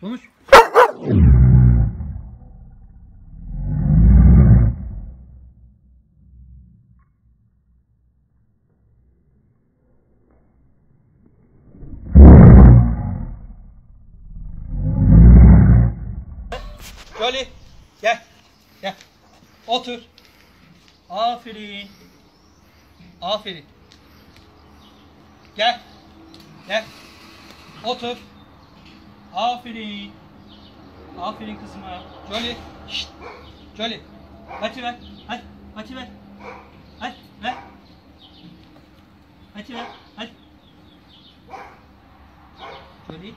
Konuş. Jolly gel. Gel. Otur. Aferin. Aferin. Gel. Gel. Otur. Aferin. Aferin kızıma. Jolly. Şşt. Jolly. Hadi ver. Hadi. Hadi ver. Hadi ver. Hadi ver. Hadi. Jolly.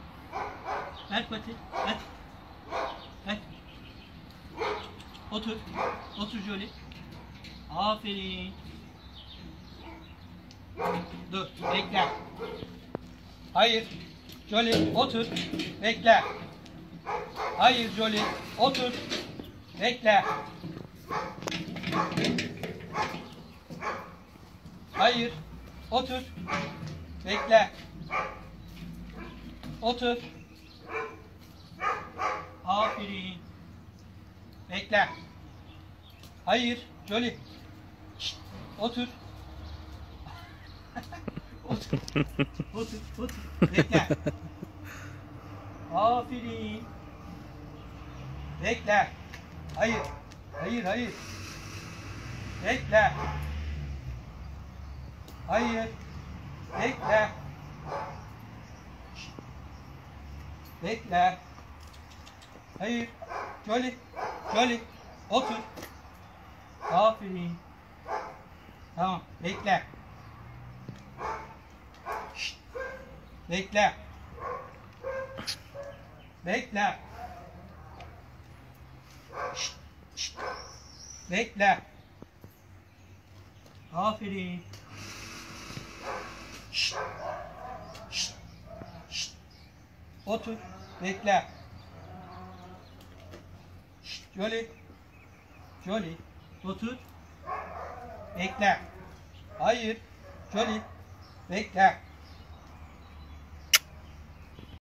Ver pati. Hadi. Hadi. Otur. Otur Jolly. Aferin. Dur. Bekle. Hayır. Jolly otur. Bekle. Hayır Jolly otur. Bekle. Hayır. Otur. Bekle. Otur. Aferin. Bekle. Hayır. Jolly. Şşt, Otur. Otur. Otur. Otur. Bekle. Aferin. Bekle. Hayır. Hayır, hayır. Bekle. Hayır. Bekle. Bekle. Hayır. Jolly. Jolly. Otur. Aferin. Tamam. Bekle. Bekle. Bekle. Bekle. Aferin. Şşt. Otur. Bekle. Şşt. Jolly. Jolly. Otur. Bekle. Hayır. Jolly. Bekle.